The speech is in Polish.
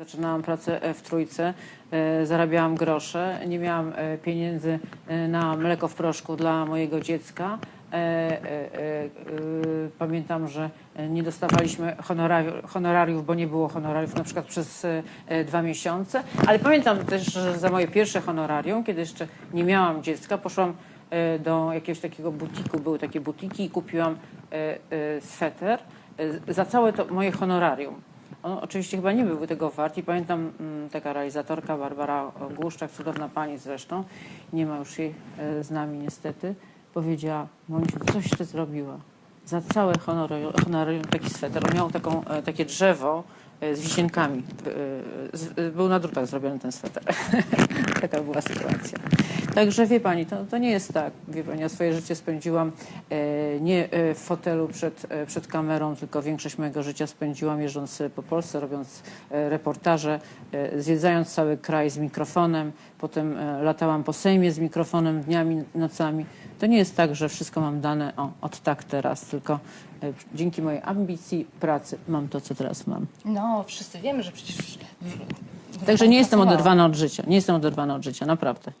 Zaczynałam pracę e, w trójce, e, zarabiałam grosze, nie miałam e, pieniędzy na mleko w proszku dla mojego dziecka. Pamiętam, że nie dostawaliśmy honorariów, bo nie było honorariów na przykład przez dwa miesiące, ale pamiętam też, że za moje pierwsze honorarium, kiedy jeszcze nie miałam dziecka, poszłam do jakiegoś takiego butiku, były takie butiki i kupiłam sweter za całe to moje honorarium. On oczywiście chyba nie był tego wart i pamiętam mm, taka realizatorka Barbara Głuszczak, cudowna pani zresztą, nie ma już jej e, z nami niestety, powiedziała, Monisiu, coś ty zrobiła. Za całe honorarium, honorarium taki sweter. On miał taką, e, takie drzewo e, z wisienkami. Z, e, był na drutach zrobiony ten sweter. Taka była sytuacja. Także wie pani, to, to nie jest tak. Wie pani, ja swoje życie spędziłam e, nie e, w fotelu przed, e, przed kamerą, tylko większość mojego życia spędziłam jeżdżąc e, po Polsce, robiąc e, reportaże, e, cały kraj z mikrofonem, potem e, latałam po Sejmie z mikrofonem dniami, nocami. To nie jest tak, że wszystko mam dane o, od tak teraz, tylko e, dzięki mojej ambicji, pracy mam to, co teraz mam. No, wszyscy wiemy, że przecież... Także nie jestem oderwana od życia. Nie jestem oderwana od życia, naprawdę.